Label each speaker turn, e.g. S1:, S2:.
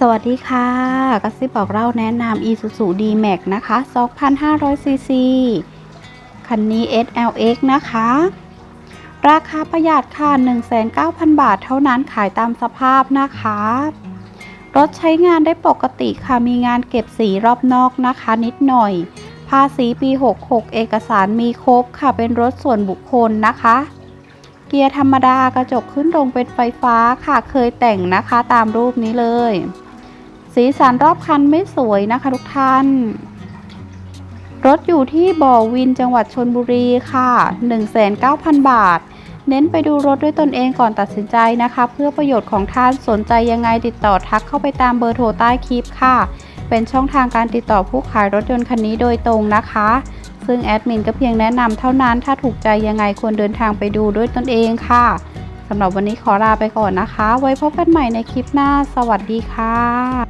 S1: สวัสดีค่ะกระซิบบอกเล่าแนะนำ Isuzu D-Max นะคะ 2,500 cc คันนี้ SLX นะคะ ราคาประหยัดค่ะ 19,000 บาทเท่านั้นขายตามสภาพนะคะ รถใช้งานได้ปกติค่ะ มีงานเก็บสีรอบนอกนะคะนิดหน่อย ภาษีปี 66 เอกสารมีครบค่ะ เป็นรถส่วนบุคคลนะคะเกียร์ธรรมดากระจกขึ้นลงเป็นไฟฟ้าค่ะเคยแต่งนะคะตามรูปนี้เลย สีสันรอบคันไม่สวยนะคะทุกท่าน รถอยู่ที่บ่อวินจังหวัดชนบุรีค่ะ 19,000 บาท เน้นไปดูรถด้วยตนเองก่อนตัดสินใจนะคะ เพื่อประโยชน์ของท่านสนใจยังไงติดต่อทักเข้าไปตามเบอร์โทรใต้คลิปค่ะ เป็นช่องทางการติดต่อผู้ขายรถยนต์คันนี้โดยตรงนะคะ ซึ่งแอดมินก็เพียงแนะนำเท่านั้น ถ้าถูกใจยังไงควรเดินทางไปดูด้วยตนเองค่ะสำหรับวันนี้ขอลาไปก่อนนะคะ ไว้พบกันใหม่ในคลิปหน้า สวัสดีค่ะ